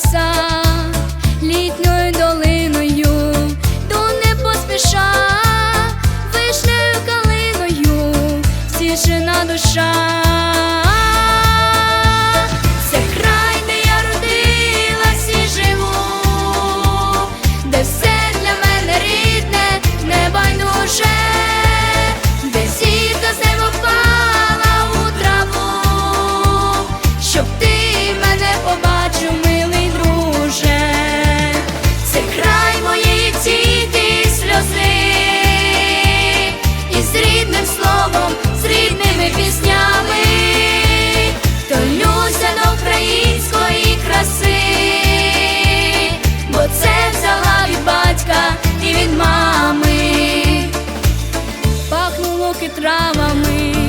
сад літньою долиною, то не поспіша, вишнею калиною, січена душа. травами.